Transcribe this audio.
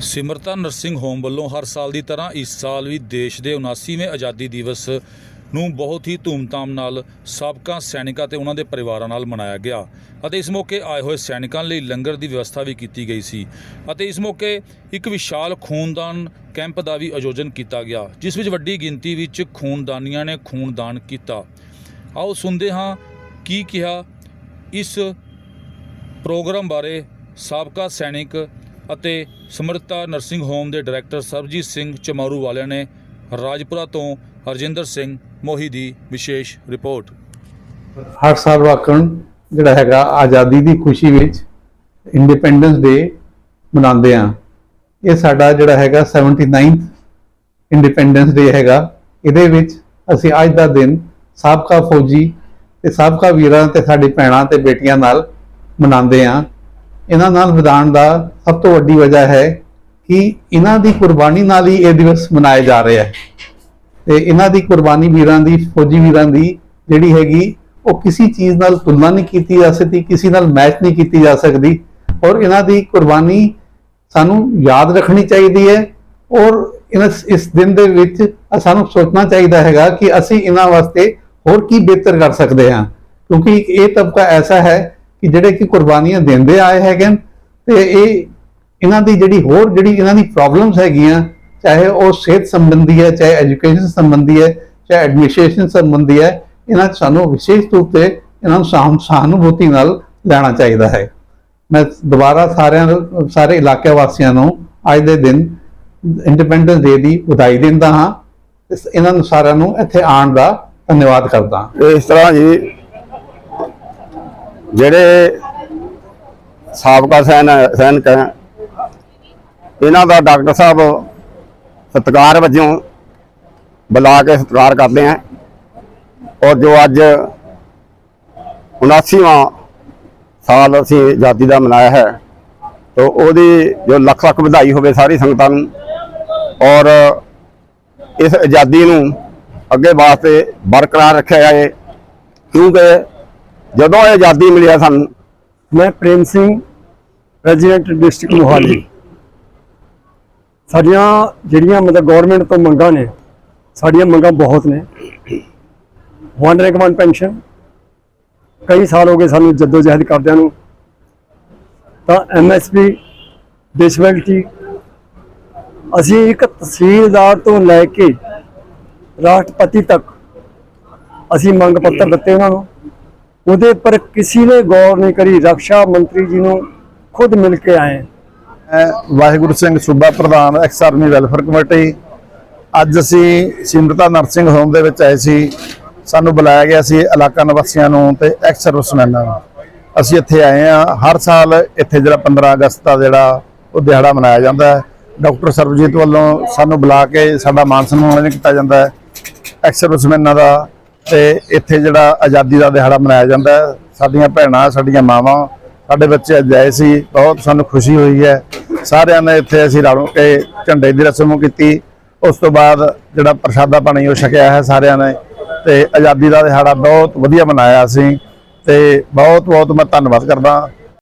ਸਿਮਰਤਾ nursing home ਵੱਲੋਂ ਹਰ ਸਾਲ ਦੀ ਤਰ੍ਹਾਂ ਇਸ ਸਾਲ ਵੀ ਦੇਸ਼ ਦੇ 79ਵੇਂ ਆਜ਼ਾਦੀ ਦਿਵਸ ਨੂੰ ਬਹੁਤ ਹੀ ਧੂਮਧਾਮ ਨਾਲ ਸਾਬਕਾ ਸੈਨਿਕਾਂ ਤੇ ਉਹਨਾਂ ਦੇ ਪਰਿਵਾਰਾਂ ਨਾਲ ਮਨਾਇਆ ਗਿਆ ਅਤੇ ਇਸ ਮੌਕੇ ਆਏ ਹੋਏ ਸੈਨਿਕਾਂ ਲਈ ਲੰਗਰ ਦੀ ਵਿਵਸਥਾ ਵੀ ਕੀਤੀ ਗਈ ਸੀ ਅਤੇ ਇਸ ਮੌਕੇ ਇੱਕ ਵਿਸ਼ਾਲ ਖੂਨਦਾਨ ਕੈਂਪ ਦਾ ਵੀ ਆਯੋਜਨ ਕੀਤਾ ਗਿਆ, ਜਿਸ ਵਿੱਚ ਵੱਡੀ ਗਿਣਤੀ ਵਿੱਚ ਖੂਨਦਾਨੀਆਂ ਨੇ ਖੂਨਦਾਨ ਕੀਤਾ। ਆਓ ਸੁਣਦੇ ਹਾਂ ਕੀ ਕਿਹਾ ਇਸ ਪ੍ਰੋਗਰਾਮ ਬਾਰੇ ਸਾਬਕਾ ਸੈਨਿਕ ਅਤੇ ਸਮਰਤਾ ਨਰਸਿੰਗ ਹੋਮ ਦੇ ਡਾਇਰੈਕਟਰ ਸਰਬਜੀਤ ਸਿੰਘ ਚਮਾਰੂ ਵਾਲਿਆਂ ਨੇ ਰਾਜਪੁਰਾ ਤੋਂ ਹਰਜਿੰਦਰ ਸਿੰਘ ਮੋਹੀ ਦੀ ਵਿਸ਼ੇਸ਼ ਰਿਪੋਰਟ। ਹਰ ਸਾਲ ਵਾਕਣ ਜਿਹੜਾ ਹੈਗਾ ਆਜ਼ਾਦੀ ਦੀ ਖੁਸ਼ੀ ਵਿੱਚ ਇੰਡੀਪੈਂਡੈਂਸ ਡੇ ਮਨਾਉਂਦੇ ਆ ਇਹ ਸਾਡਾ ਜਿਹੜਾ ਹੈਗਾ 79th ਇੰਡੀਪੈਂਡੈਂਸ ਡੇ ਹੈਗਾ। ਇਹਦੇ ਵਿੱਚ ਅਸੀਂ ਅੱਜ ਦਾ ਦਿਨ ਸਾਬਕਾ ਫੌਜੀ ਤੇ ਸਾਬਕਾ ਵੀਰਾਂ ਤੇ ਸਾਡੀ ਭੈਣਾਂ ਤੇ ਬੇਟੀਆਂ ਨਾਲ ਮਨਾਉਂਦੇ ਆ ਇਹਨਾਂ ਨਾਲ ਵਿਧਾਨ ਦਾ ਸਭ ਤੋਂ ਵੱਡੀ ਵਜ੍ਹਾ ਹੈ ਕਿ ਇਹਨਾਂ ਦੀ ਕੁਰਬਾਨੀ ਨਾਲ ਹੀ ਇਹ ਦਿਵਸ ਮਨਾਇਆ ਜਾ ਰਿਹਾ ਹੈ। ਤੇ ਇਹਨਾਂ ਦੀ ਕੁਰਬਾਨੀ ਵੀਰਾਂ ਦੀ, ਫੌਜੀ ਵੀਰਾਂ ਦੀ ਜਿਹੜੀ ਹੈਗੀ, ਉਹ ਕਿਸੇ ਚੀਜ਼ ਨਾਲ ਤੁਲਨਾ ਨਹੀਂ ਕੀਤੀ ਜਾ ਸਕਦੀ, ਕਿਸੇ ਨਾਲ ਮੈਚ ਨਹੀਂ ਕੀਤੀ ਜਾ ਸਕਦੀ। ਔਰ ਇਹਨਾਂ ਦੀ ਕੁਰਬਾਨੀ ਸਾਨੂੰ ਯਾਦ ਰੱਖਣੀ ਚਾਹੀਦੀ ਹੈ ਔਰ ਇਸ ਇਸ ਦਿਨ ਦੇ ਵਿੱਚ ਸਾਨੂੰ ਸੋਚਣਾ ਚਾਹੀਦਾ ਹੈਗਾ ਕਿ ਅਸੀਂ ਇਹਨਾਂ ਵਾਸਤੇ ਹੋਰ ਕੀ ਬਿਹਤਰ ਕਰ ਸਕਦੇ ਹਾਂ? ਕਿਉਂਕਿ ਇਹ ਤਬਕਾ ਐਸਾ ਹੈ ਕਿ ਜਿਹੜੇ ਕਿ ਕੁਰਬਾਨੀਆਂ ਦਿੰਦੇ ਆਏ ਹੈਗੇ ਨੇ ਤੇ ਇਹ ਇਹਨਾਂ ਦੀ ਜਿਹੜੀ ਹੋਰ ਜਿਹੜੀ ਇਹਨਾਂ ਦੀ ਪ੍ਰੋਬਲਮਸ ਹੈਗੀਆਂ, ਚਾਹੇ ਉਹ ਸਿਹਤ ਸੰਬੰਧੀ ਹੈ, ਚਾਹੇ ਐਜੂਕੇਸ਼ਨ ਸੰਬੰਧੀ ਹੈ, ਚਾਹੇ ਐਡਮਿਨਿਸਟ੍ਰੇਸ਼ਨ ਸੰਬੰਧੀ ਹੈ, ਇਹਨਾਂ 'ਚ ਸਾਨੂੰ ਵਿਸ਼ੇਸ਼ ਤੌਰ ਤੇ ਇਹਨਾਂ ਨੂੰ ਸਾਨ- ਸਹਾਨੁਭੂਤੀ ਨਾਲ ਲੈਣਾ ਚਾਹੀਦਾ ਹੈ। ਮੈਂ ਦੁਬਾਰਾ ਸਾਰਿਆਂ ਸਾਰੇ ਇਲਾਕੇ ਵਾਸੀਆਂ ਨੂੰ ਅੱਜ ਦੇ ਦਿਨ ਇੰਡੀਪੈਂਡੈਂਸ ਡੇ ਦੀ ਵਧਾਈ ਦਿੰਦਾ ਹਾਂ। ਇਹਨਾਂ ਨੂੰ ਸਾਰਿਆਂ ਨੂੰ ਇੱਥੇ ਆਉਣ ਦਾ ਧੰਨਵਾਦ ਕਰਦਾ। ਇਸ ਤਰ੍ਹਾਂ ਜੀ, ਜਿਹੜੇ ਸਾਬਕਾ ਸੈਨ, ਸੈਨਿਕ ਹੈ, ਇਹਨਾਂ ਦਾ ਡਾਕਟਰ ਸਾਹਿਬ ਸਤਿਕਾਰ ਵਜੋਂ ਬੁਲਾ ਕੇ ਸਤਿਕਾਰ ਕਰਦੇ ਆ। ਔਰ ਜੋ ਅੱਜ 79ਵਾਂ ਸਾਲ ਅਸੀਂ ਆਜ਼ਾਦੀ ਦਾ ਮਨਾਇਆ ਹੈ, ਤੋ ਉਹਦੀ ਜੋ ਲੱਖ ਲੱਖ ਵਧਾਈ ਹੋਵੇ ਸਾਰੀ ਸੰਗਤਾਂ ਨੂੰ। ਔਰ ਇਸ ਆਜ਼ਾਦੀ ਨੂੰ ਅੱਗੇ ਵਾਸਤੇ ਬਰਕਰਾਰ ਰੱਖਿਆ ਜਾਏ, ਕਿਉਂਕਿ ਜਦੋਂ ਇਹ ਆਜ਼ਾਦੀ ਮਿਲਿਆ ਸਾਨੂੰ। ਮੈਂ ਪ੍ਰੇਮ ਸਿੰਘ, ਪ੍ਰੈਜੀਡੈਂਟ ਡਿਸਟ੍ਰਿਕਟ ਮੋਹਾਲੀ। ਸਾਡੀਆਂ ਜਿਹੜੀਆਂ ਮਤਲਬ ਗਵਰਨਮੈਂਟ ਤੋਂ ਮੰਗਾਂ ਨੇ, ਸਾਡੀਆਂ ਮੰਗਾਂ ਬਹੁਤ ਨੇ। ਵਨ ਰੈਂਕ ਵਨ ਪੈਨਸ਼ਨ ਕਈ ਸਾਲ ਹੋ ਗਏ ਸਾਨੂੰ ਜਦੋਜਹਿਦ ਕਰਦਿਆਂ ਨੂੰ। ਤਾਂ ਐਮਐਸਪੀ ਡਿਸਬਿਲਟੀ ਅਸੀਂ ਇੱਕ ਤਹਿਸੀਲਦਾਰ ਤੋਂ ਲੈ ਕੇ ਰਾਸ਼ਟਰਪਤੀ ਤੱਕ ਅਸੀਂ ਮੰਗ ਪੱਤਰ ਦਿੱਤੇ ਉਹਨਾਂ ਨੂੰ। ਉਹਦੇ ਪਰ ਕਿਸੇ ਨੇ ਗੌਰ ਨਹੀਂ ਕਰੀ। ਰੱਖਿਆ ਮੰਤਰੀ ਜੀ ਨੂੰ ਖੁਦ ਮਿਲ ਕੇ ਆਏ। ਵਾਹਿਗੁਰੂ ਸਿੰਘ ਸੂਬਾ ਪ੍ਰਧਾਨ, ਐਕਸ ਆਰਮੀ ਵੈਲਫੇਅਰ ਕਮੇਟੀ। ਅੱਜ ਅਸੀਂ ਸਿਮਰਤਾ ਨਰਸਿੰਗ ਹੋਮ ਦੇ ਵਿੱਚ ਆਏ ਸੀ। ਸਾਨੂੰ ਬੁਲਾਇਆ ਗਿਆ ਸੀ ਇਲਾਕਾ ਨਿਵਾਸੀਆਂ ਨੂੰ ਤੇ ਐਕਸ ਸਰਵਿਸਮੈਨਾਂ ਨੂੰ। ਅਸੀਂ ਇੱਥੇ ਆਏ ਆ ਹਰ ਸਾਲ ਇੱਥੇ ਜਿਹੜਾ 15 ਅਗਸਤ ਦਾ ਜਿਹੜਾ ਉਹ ਦਿਹਾੜਾ ਮਨਾਇਆ ਜਾਂਦਾ ਹੈ। ਡਾਕਟਰ ਸਰਬਜੀਤ ਵੱਲੋਂ ਸਾਨੂੰ ਬੁਲਾ ਕੇ ਸਾਡਾ ਮਾਨ ਸਨਮਾਨ ਕੀਤਾ ਜਾਂਦਾ ਹੈ। ਐਕਸ ਸਰਵਿਸਮੈਨਾਂ ਦਾ ਤੇ ਇੱਥੇ ਜਿਹੜਾ ਆਜ਼ਾਦੀ ਦਾ ਦਿਹਾੜਾ ਮਨਾਇਆ ਜਾਂਦਾ ਸਾਡੀਆਂ ਭੈਣਾਂ, ਸਾਡੀਆਂ ਮਾਵਾਂ, ਸਾਡੇ ਬੱਚੇ ਅੱਜ ਆਏ ਸੀ, ਬਹੁਤ ਸਾਨੂੰ ਖੁਸ਼ੀ ਹੋਈ ਹੈ। ਸਾਰਿਆਂ ਨੇ ਇੱਥੇ ਅਸੀਂ ਰਲ ਕੇ ਝੰਡੇ ਦੀ ਰਸਮ ਕੀਤੀ। ਉਸ ਤੋਂ ਬਾਅਦ ਜਿਹੜਾ ਪ੍ਰਸ਼ਾਦਾ ਪਾਣੀ ਉਹ ਛਕਿਆ ਹੈ ਸਾਰਿਆਂ ਨੇ ਤੇ ਆਜ਼ਾਦੀ ਦਾ ਦਿਹਾੜਾ ਬਹੁਤ ਵਧੀਆ ਮਨਾਇਆ ਅਸੀਂ ਤੇ ਬਹੁਤ ਬਹੁਤ ਮੈਂ ਧੰਨਵਾਦ ਕਰਦਾ।